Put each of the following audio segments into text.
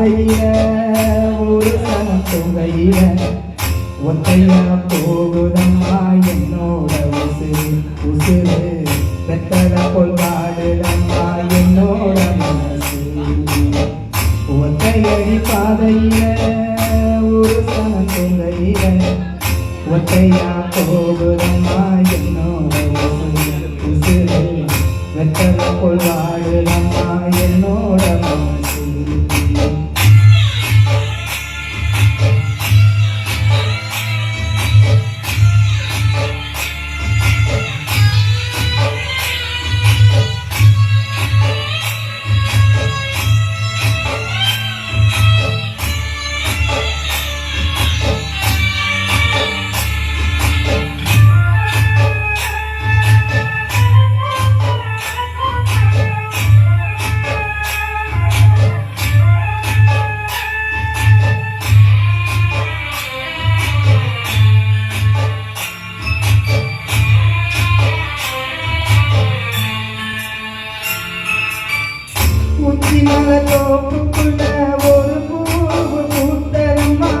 பாதையில ஒரு சனம் தொகையில. ஒத்தையா போகுதம்மா என்னோட உசுறு உசுறு. பெத்தல கொள்வாடுதம்மா என்னோட மனசு. ஒத்தையடி பாதையில ஒரு சனம் தொகையில. ஒத்தையா போகுதம்மா என்னோட உசுறு உசுறு. உச்சி மலை தோப்புக்குள்ள ஒரு பூவு பூத்தரம்மா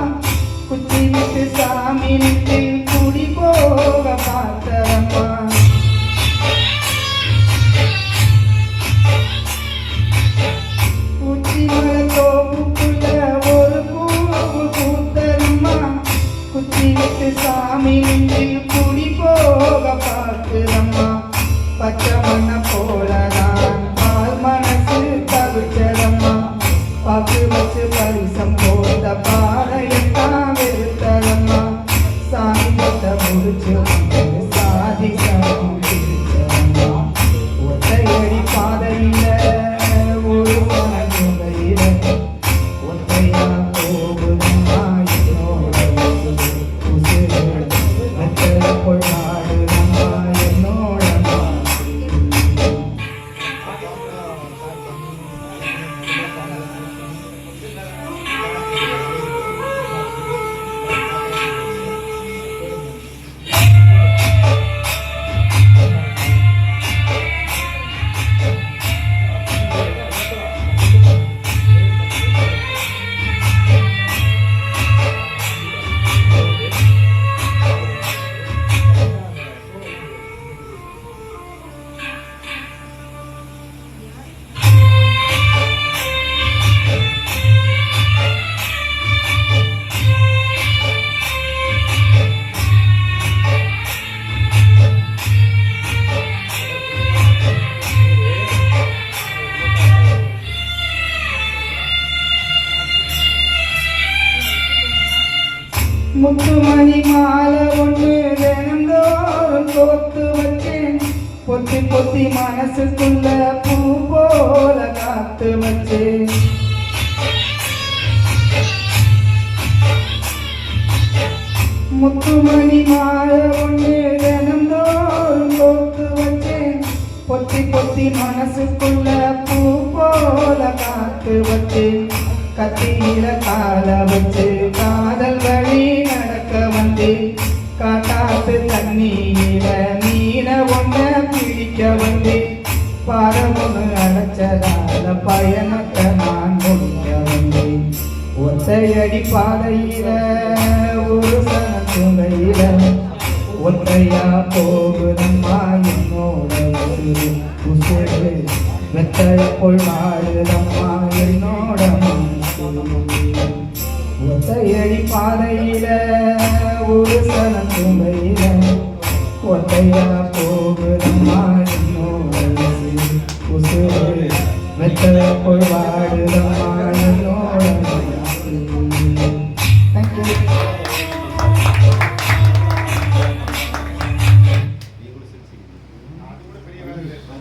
குச்சி விட்டு சாமி நிட்டு குடி போக பார்த்தரம்மா உச்சி மலை தோப்புக்குள்ள ஒரு பூவு பூத்தரம்மா குச்சி விட்டு சாமி குடி போக பார்க்கிறம்மா பச்சை மண்ண முத்துமணி மாலை ஒன்று தினந்தோறும் கோத்து வச்சேன். பொத்தி பொத்தி மனசுக்குள்ள பூ போல காத்து வச்சேன். முத்துமணி மாலை ஒன்று தினந்தோறும் கோத்து வச்சேன். பொத்தி பொத்தி மனசுக்குள்ள பூ போல காத்து வச்சேன். கத்தியில கால வச்சு காதல் வழி அடி பாதையில ஒரு சனத்துகையில ஒன்றையா போகுதம்மா என்னோட உசுரு உசுரு வாழுதம்மா என்னோட ஒத்தையடி பாதையில ஒரு சனத்துகையில ஒத்தையா